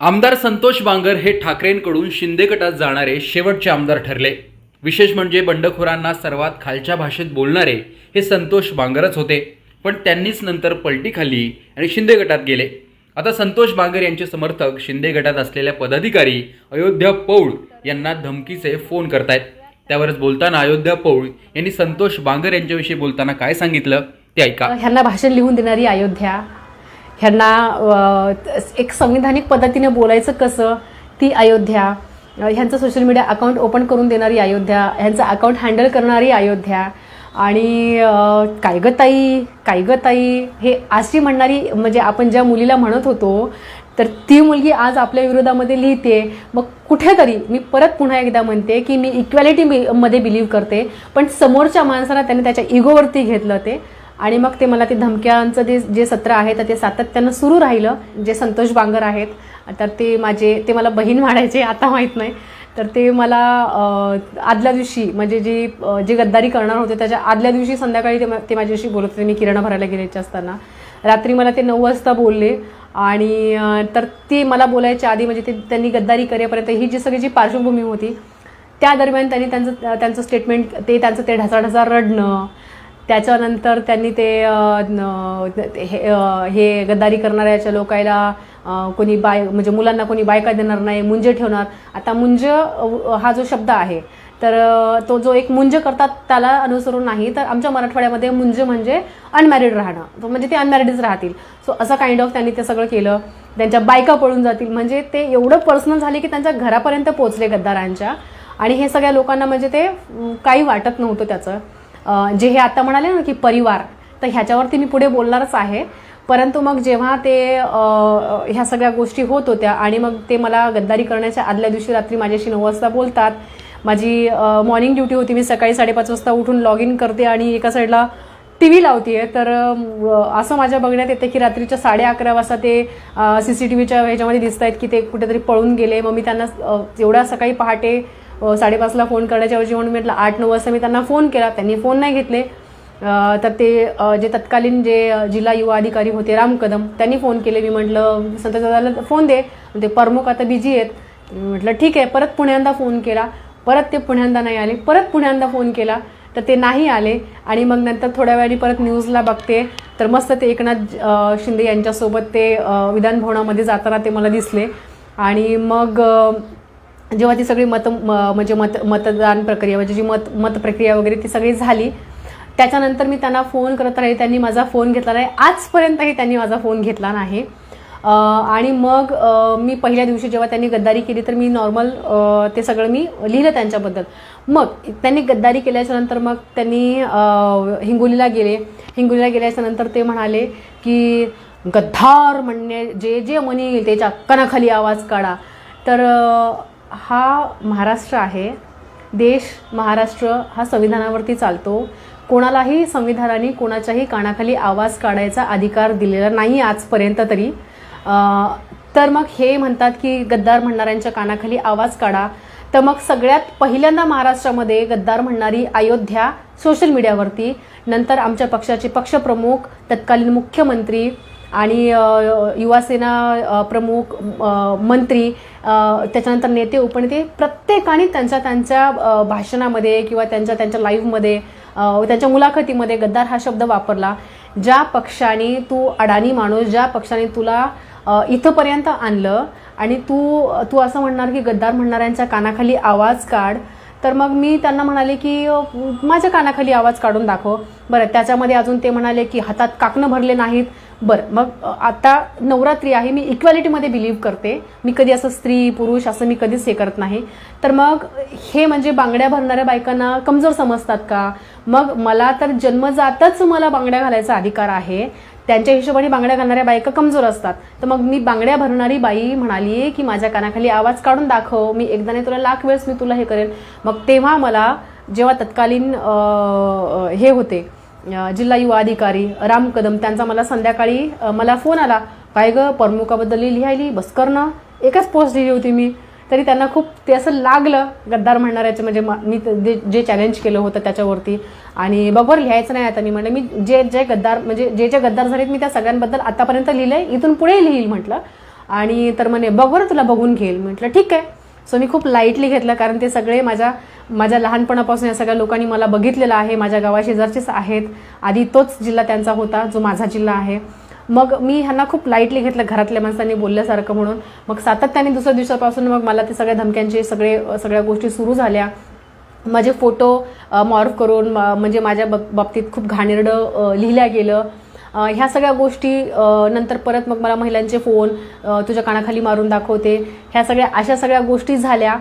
आमदार संतोष बांगर हे ठाकरेंकडून शिंदे गटात जाणारे शेवटचे आमदार ठरले. विशेष म्हणजे बंडखोरांना सर्वात खालच्या भाषेत बोलणारे हे संतोष बांगरच होते. पण त्यांनीच नंतर पलटी खाल्ली आणि शिंदे गटात गेले. आता संतोष बांगर यांचे समर्थक शिंदे गटात असलेल्या पदाधिकारी अयोध्या पौळ यांना धमकीचे फोन करतायत. त्यावरच बोलताना अयोध्या पौळ यांनी संतोष बांगर यांच्याविषयी बोलताना काय सांगितलं ते ऐका. ह्यांना भाषण लिहून देणारी अयोध्या ह्यांना एक संविधानिक पद्धतीने बोलायचं कसं? ती अयोध्या ह्यांचं सोशल मीडिया अकाउंट ओपन करून देणारी अयोध्या ह्यांचं अकाउंट हँडल करणारी अयोध्या आणि कायगताई काय काय हे अशी म्हणणारी म्हणजे आपण ज्या मुलीला म्हणत होतो तर ती मुलगी आज आपल्या विरोधामध्ये लिहिते. मग कुठेतरी मी परत पुन्हा एकदा म्हणते की मी इक्वॅलिटी मध्ये बिलीव्ह करते पण समोरच्या माणसाला त्याने त्याच्या इगोवरती घेतलं ते. आणि मग ते मला ते धमक्यांचं जे जे सत्र आहे तर ते सातत्यानं सुरू राहिलं. जे संतोष बांगर आहेत तर ते माझे ते मला बहीण म्हणायचे आता माहीत नाही. तर ते मला आदल्या दिवशी म्हणजे जी जे गद्दारी करणार होते त्याच्या आदल्या दिवशी संध्याकाळी ते ते माझ्याशी बोलत होते. मी किराणा भरायला गेल्याचे असताना. रात्री मला ते नऊ वाजता बोलले. आणि तर ते मला बोलायच्या आधी म्हणजे ते त्यांनी गद्दारी करेपर्यंत ही जी सगळी जी पार्श्वभूमी होती त्या दरम्यान त्यांनी त्यांचं त्यांचं स्टेटमेंट ते त्यांचं ते ढसाढसा रडणं त्याच्यानंतर त्यांनी ते हे हे गद्दारी करणाऱ्याच्या लोकायला कोणी बाय म्हणजे मुलांना कोणी बायका देणार नाही मुंज ठेवणार. आता मुंज हा जो शब्द आहे तर तो जो एक मुंज करतात त्याला अनुसरून नाही तर आमच्या मराठवाड्यामध्ये मुंज म्हणजे अनमॅरिड राहणं. तो म्हणजे ते अनमॅरिडच राहतील. सो असं काइंड ऑफ त्यांनी ते सगळं केलं. त्यांच्या बायका पळून जातील. म्हणजे ते एवढं पर्सनल झाले की त्यांच्या घरापर्यंत पोहोचले गद्दारांच्या. आणि हे सगळ्या लोकांना म्हणजे ते काही वाटत नव्हतं त्याचं. जे हे आता म्हणाले ना की परिवार तर ह्याच्यावरती मी पुढे बोलणारच आहे. परंतु मग जेव्हा ते ह्या सगळ्या गोष्टी होत होत्या आणि मग ते मला गद्दारी करण्याच्या आदल्या दिवशी रात्री माझ्याशी नऊ वाजता बोलतात. माझी मॉर्निंग ड्युटी होती. मी सकाळी साडेपाच वाजता उठून लॉग इन करते आणि एका साईडला टी व्ही लावते तर असं माझ्या बघण्यात येतं की रात्रीच्या साडे अकरा वाजता ते सी सी टी व्हीच्या ह्याच्यामध्ये दिसत आहेत की ते कुठेतरी पळून गेले. मग मी त्यांना एवढ्या सकाळी पहाटे साडेपाचला फोन करण्याच्या ऐवजी म्हणून म्हटलं आठ नऊ वाजता मी त्यांना फोन केला. त्यांनी फोन नाही घेतले. तर ते जे तत्कालीन जे जिल्हा युवा अधिकारी होते राम कदम त्यांनी फोन केले. मी म्हटलं संतदादाला फोन दे. ते प्रमुख आता बिझी आहेत. म्हटलं ठीक आहे. परत पुण्यांदा फोन केला. परत ते पुण्यांदा नाही आले. परत पुण्यांदा फोन केला. तर ते नाही आले. आणि मग नंतर थोड्या वेळाने परत न्यूजला बघते. तर मस्त ते एकनाथ शिंदे यांच्यासोबत ते विधानभवनामध्ये विधान भवनामध्ये जाताना ते मला दिसले. आणि मग जेव्हा ती सगळी मत म- म्हणजे मत मतदान प्रक्रिया म्हणजे जी मत मत प्रक्रिया वगैरे ती सगळी झाली त्याच्यानंतर मी त्यांना फोन करत राहिले त्यांनी माझा फोन घेतला नाही. आजपर्यंतही त्यांनी माझा फोन घेतला नाही. आणि मग मी पहिल्या दिवशी जेव्हा त्यांनी गद्दारी केली तर मी नॉर्मल ते सगळं मी लिहिलं त्यांच्याबद्दल. मग त्यांनी गद्दारी केल्याच्यानंतर मग त्यांनी हिंगोलीला गेले. हिंगोलीला गेल्याच्यानंतर ते म्हणाले की गद्दार म्हणणे जे जे म्हणेल त्याच्या कणाखाली आवाज काढा. तर हा महाराष्ट्र आहे. देश महाराष्ट्र हा संविधानावरती चालतो. कोणालाही संविधानाने कोणाच्याही कानाखाली आवाज काढायचा अधिकार दिलेला नाही आजपर्यंत तरी. तर मग हे म्हणतात की गद्दार म्हणणाऱ्यांच्या कानाखाली आवाज काढा. तर मग सगळ्यात पहिल्यांदा महाराष्ट्रामध्ये गद्दार म्हणणारी अयोध्या सोशल मीडियावरती नंतर आमच्या पक्षाचे पक्षप्रमुख तत्कालीन मुख्यमंत्री आणि युवासेना प्रमुख मंत्री त्याच्यानंतर नेते उपनेते प्रत्येकाने त्यांच्या त्यांच्या भाषणामध्ये किंवा त्यांच्या त्यांच्या लाईव्हमध्ये त्यांच्या मुलाखतीमध्ये गद्दार हा शब्द वापरला. ज्या पक्षाने तू अडाणी माणूस ज्या पक्षाने तुला इथंपर्यंत आणलं आणि तू तू असं म्हणणार की गद्दार म्हणणाऱ्यांच्या कानाखाली आवाज काढ तर मग मी त्यांना म्हणाले की माझ्या कानाखाली आवाज काढून दाखव. बरं त्याच्यामध्ये अजून ते म्हणाले की हातात काकणं भरले नाहीत. बरं मग आता नवरात्री आहे मी इक्वॅलिटीमध्ये बिलीव्ह करते. मी कधी असं स्त्री पुरुष असं मी कधीच हे करत नाही. तर मग हे म्हणजे बांगड्या भरणाऱ्या बायकांना कमजोर समजतात का? मग मला तर जन्मजातच मला बांगड्या घालायचा अधिकार आहे. त्यांच्या हिशोबाने बांगड्या घालणाऱ्या बायका कमजोर असतात. तर मग मी बांगड्या भरणारी बाई म्हणाली की माझ्या कानाखाली आवाज काढून दाखव. मी एकदा नाही तुला लाख वेळेस मी तुला हे करेन. मग तेव्हा मला जेव्हा तत्कालीन हे होते जिल्हा युवा अधिकारी राम कदम त्यांचा मला संध्याकाळी मला फोन आला. काय ग प्रमुखाबद्दल लिहायली बस करणं एकच पोस्ट लिहिली होती मी. तरी त्यांना खूप ते असं लागलं गद्दार म्हणणाऱ्याचं म्हणजे मी जे- जे चॅलेंज केलं होतं त्याच्यावरती. आणि बरोबर लिहायचं नाही आता. मी म्हटलं मी जे जे गद्दार म्हणजे जे जे गद्दार झालेत मी त्या सगळ्यांबद्दल आतापर्यंत लिहिलंय इथून पुढे लिहील म्हटलं. आणि तर म्हणे बघ तुला बघून घेईल. म्हटलं ठीक आहे. सो मी खूप लाईटली घेतलं कारण ते सगळे माझ्या माझ्या लहानपणापासून या सगळ्या लोकांनी मला बघितलेलं आहे. माझ्या गावाशेजारचेच आहेत. आधी तोच जिल्हा त्यांचा होता जो माझा जिल्हा आहे. मग मी ह्यांना खूप लाईटली घेतलं घरातल्या माणसांनी बोलल्यासारखं म्हणून. मग सातत्याने दुसऱ्या दिवसापासून मग मला ते सगळ्या धमक्यांचे सगळे सगळ्या गोष्टी सुरू झाल्या. माझे फोटो मॉर्फ करून म- म्हणजे माझ्या बाबतीत खूप घाणेरडं लिहिल्या गेलं. ह्या सगळ्या गोष्टी नंतर परत मग मला महिलांचे फोन तुझ्या कानाखाली मारून दाखवते. ह्या सगळ्या अशा सगळ्या गोष्टी झाल्या.